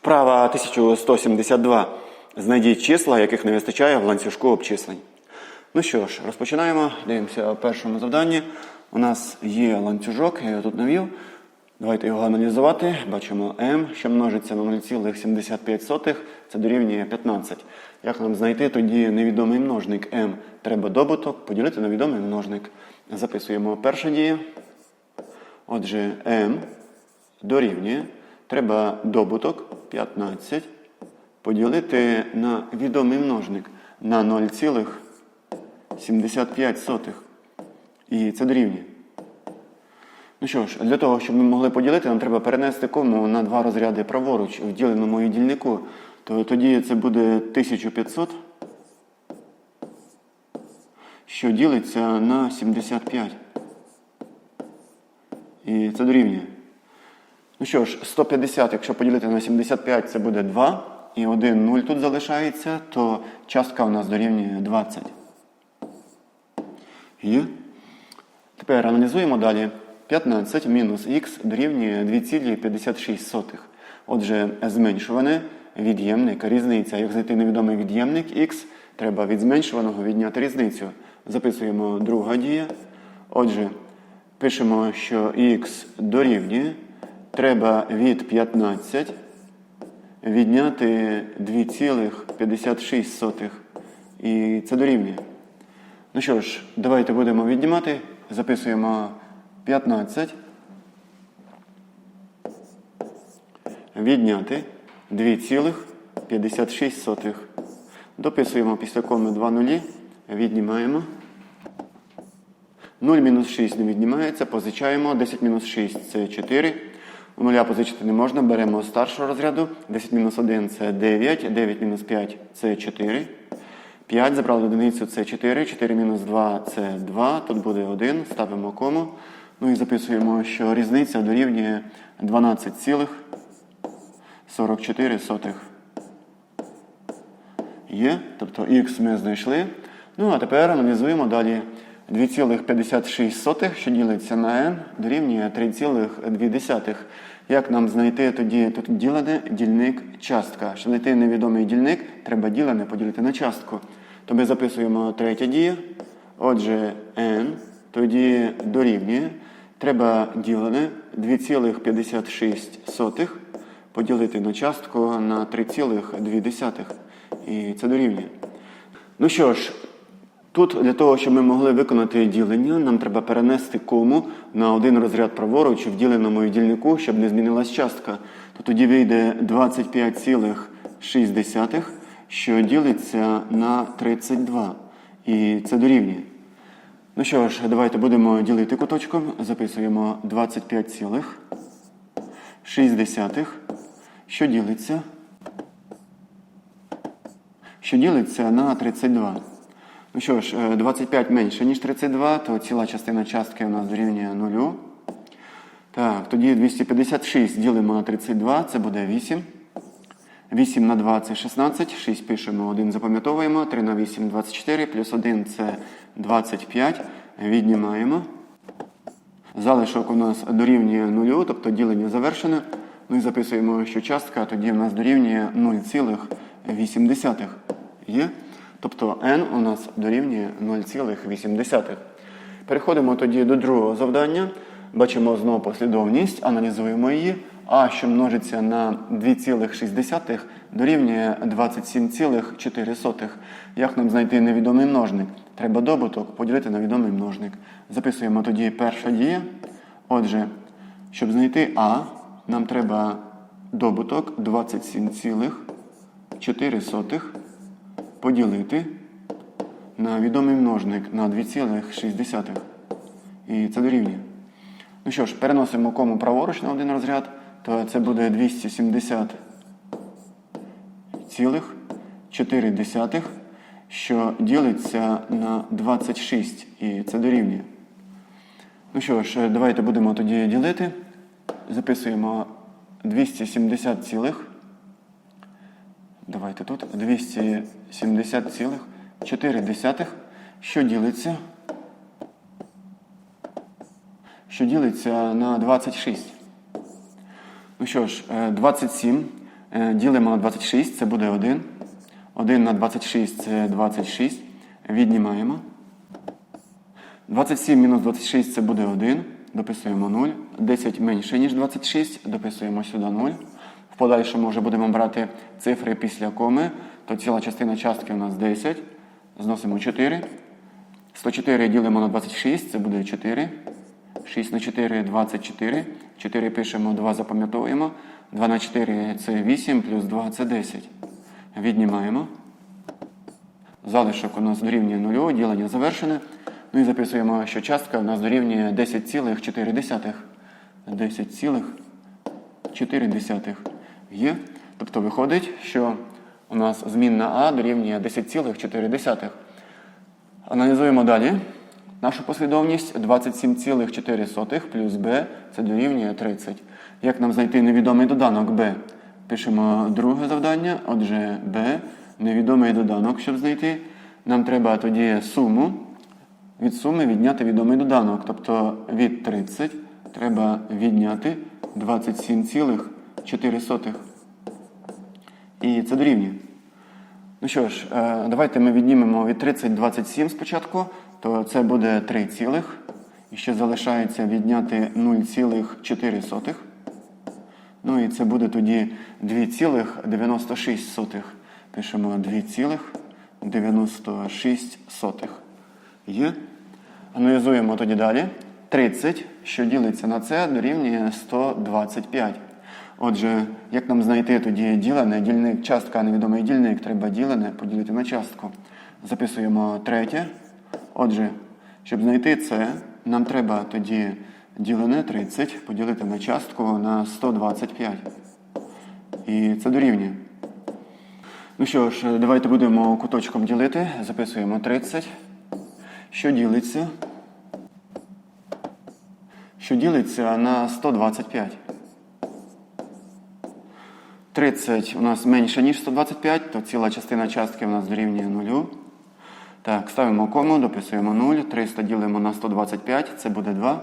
Вправа 1172. Знайдіть числа, яких не вистачає в ланцюжку обчислень. Ну що ж, розпочинаємо. Дивимося першому завданні. У нас є ланцюжок, я його тут навів. Давайте його аналізувати. Бачимо m, що множиться на 0,75, це дорівнює 15. Як нам знайти тоді невідомий множник m? Треба добуток поділити на відомий множник. Записуємо перша дія. Отже, m дорівнює. Треба добуток 15 поділити на відомий множник на 0,75. І це дорівнює. Ну що ж, для того, щоб ми могли поділити, нам треба перенести кому на два розряди праворуч в діленому дільнику. То тоді це буде 1500, що ділиться на 75. І це дорівнює. Ну що ж, 150, якщо поділити на 75, це буде 2. І 1 0 тут залишається, то частка у нас дорівнює 20. Є. Тепер аналізуємо далі. 15 мінус х дорівнює 2,56. Отже, зменшуване від'ємник, різниця. Як знайти невідомий від'ємник х, треба від зменшуваного відняти різницю. Записуємо друга дія. Отже, пишемо, що х дорівнює. Треба від 15 відняти 2,56. І це дорівнює. Ну що ж, давайте будемо віднімати. Записуємо 15. Відняти 2,56. Дописуємо після коми 2 нулі. Віднімаємо. 0 мінус 6 не віднімається. Позичаємо. 10 мінус 6 це 4. Нуля позичити не можна. Беремо старшого розряду. 10 мінус 1 це 9. 9 мінус 5 це 4. 5 забрали одиницю це 4. 4 мінус 2 це 2. Тут буде 1. Ставимо кому. Ну і записуємо, що різниця дорівнює 12,44. Є. Тобто х ми знайшли. Ну а тепер аналізуємо далі. 2,56, що ділиться на n, дорівнює 3,2. Як нам знайти тоді тут ділене дільник частка? Щоб знайти невідомий дільник, треба ділене поділити на частку. То ми записуємо третя дія. Отже, n тоді дорівнює. Треба ділене 2,56 поділити на частку на 3,2. І це дорівнює. Ну що ж, Тут для того, щоб ми могли виконати ділення, нам треба перенести кому на один розряд праворуч в діленому дільнику, щоб не змінилась частка. То тоді вийде 25,6, що ділиться на 32. І це дорівнює. Ну що ж, давайте будемо ділити куточком. Записуємо 25,6, що ділиться, що ділиться на 32. Ну що ж, 25 менше, ніж 32, то ціла частина частки у нас дорівнює 0. Так, тоді 256 ділимо на 32, це буде 8. 8 на 2 це 16, 6 пишемо, 1 запам'ятовуємо, 3 на 8 24, плюс 1 це 25. Віднімаємо. Залишок у нас дорівнює 0, тобто ділення завершене. Ну і записуємо, що частка тоді у нас дорівнює 0,8. Є? Тобто n у нас дорівнює 0,8. Переходимо тоді до другого завдання. Бачимо знову послідовність, аналізуємо її. А, що множиться на 2,6 дорівнює 27,4. Як нам знайти невідомий множник? Треба добуток поділити на відомий множник. Записуємо тоді перша дія. Отже, щоб знайти А, нам треба добуток 27,4 поділити на відомий множник на 2,6. І це дорівнює. Ну що ж, переносимо кому праворуч на один розряд, то це буде 270,4, що ділиться на 26. І це дорівнює. Ну що ж, давайте будемо тоді ділити. Записуємо 270, цілих. Давайте тут 270,4, що ділиться, що ділиться на 26. Ну що ж, е, 27 Е, Ділимо на 26, це буде 1. 1 на 26 це 26. Віднімаємо. 27 мінус 26 це буде 1. Дописуємо 0. 10 менше, ніж 26. Дописуємо сюди 0. Подальшому вже будемо брати цифри після коми. То ціла частина частки у нас 10. Зносимо 4. 104 ділимо на 26, це буде 4. 6 на 4 24. 4 пишемо, 2 запам'ятовуємо. 2 на 4 це 8, плюс 2 це 10. Віднімаємо. Залишок у нас дорівнює 0, ділення завершене. Ну і записуємо, що частка у нас дорівнює 10,4. 10,4 є. Тобто виходить, що у нас змінна А дорівнює 10,4. Аналізуємо далі. Нашу послідовність 27,4 плюс b це дорівнює 30. Як нам знайти невідомий доданок b? Пишемо друге завдання. Отже, b невідомий доданок, щоб знайти. Нам треба тоді суму. Від суми відняти відомий доданок. Тобто від 30 треба відняти 27,4. І це дорівнює. Ну що ж, е, давайте ми віднімемо від 30 27 спочатку, то це буде 3 цілих. І ще залишається відняти 0,4. Ну і це буде тоді 2,96. Пишемо 2,96. Є. Аналізуємо тоді далі. 30, що ділиться на це, дорівнює 125. Отже, як нам знайти тоді ділене, дільник, частка, невідомий дільник, треба ділене поділити на частку. Записуємо третє. Отже, щоб знайти це, нам треба тоді ділене 30 поділити на частку на 125. І це дорівнює. Ну що ж, давайте будемо куточком ділити. Записуємо 30. Що ділиться? Що ділиться на 125. 30 у нас менше, ніж 125, то ціла частина частки у нас дорівнює 0. Так, ставимо кому, дописуємо 0. 300 ділимо на 125, це буде 2.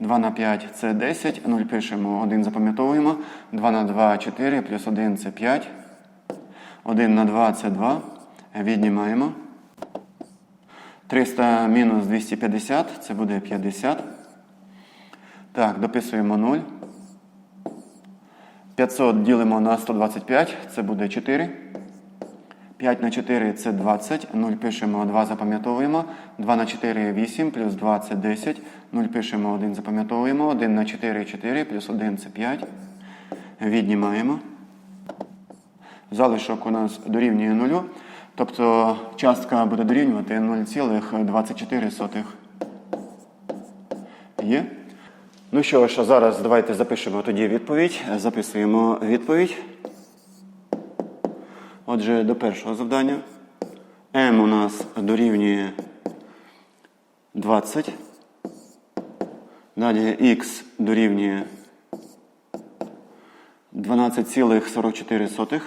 2 на 5 це 10. 0 пишемо, 1 запам'ятовуємо. 2 на 2 4, плюс 1 це 5. 1 на 2 це 2. Віднімаємо. 300 мінус 250, це буде 50. Так, дописуємо 0. 500 ділимо на 125, це буде 4. 5 на 4 це 20. 0 пишемо, 2 запам'ятовуємо. 2 на 4 8, плюс 2 це 10. 0 пишемо, 1 запам'ятовуємо. 1 на 4 4, плюс 1 це 5. Віднімаємо. Залишок у нас дорівнює 0. Тобто частка буде дорівнювати 0,24. Є? Ну що ж, зараз давайте запишемо тоді відповідь. Записуємо відповідь. Отже, до першого завдання. М у нас дорівнює 20. Далі Х дорівнює 12,44.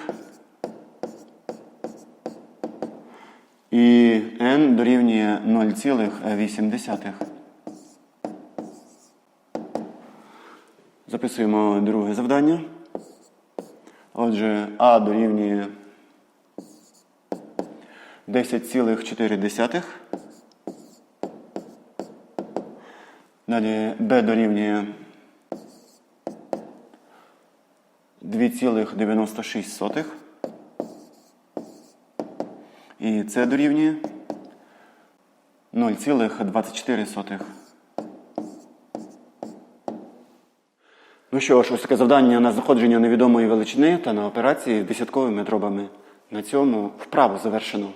І n дорівнює 0,8. Записуємо друге завдання. Отже, А дорівнює 10,4. Далі Б дорівнює 2,96. І С дорівнює 0,24. Ну що ж, ось таке завдання на знаходження невідомої величини та на операції з десятковими дробами. На цьому вправо завершено.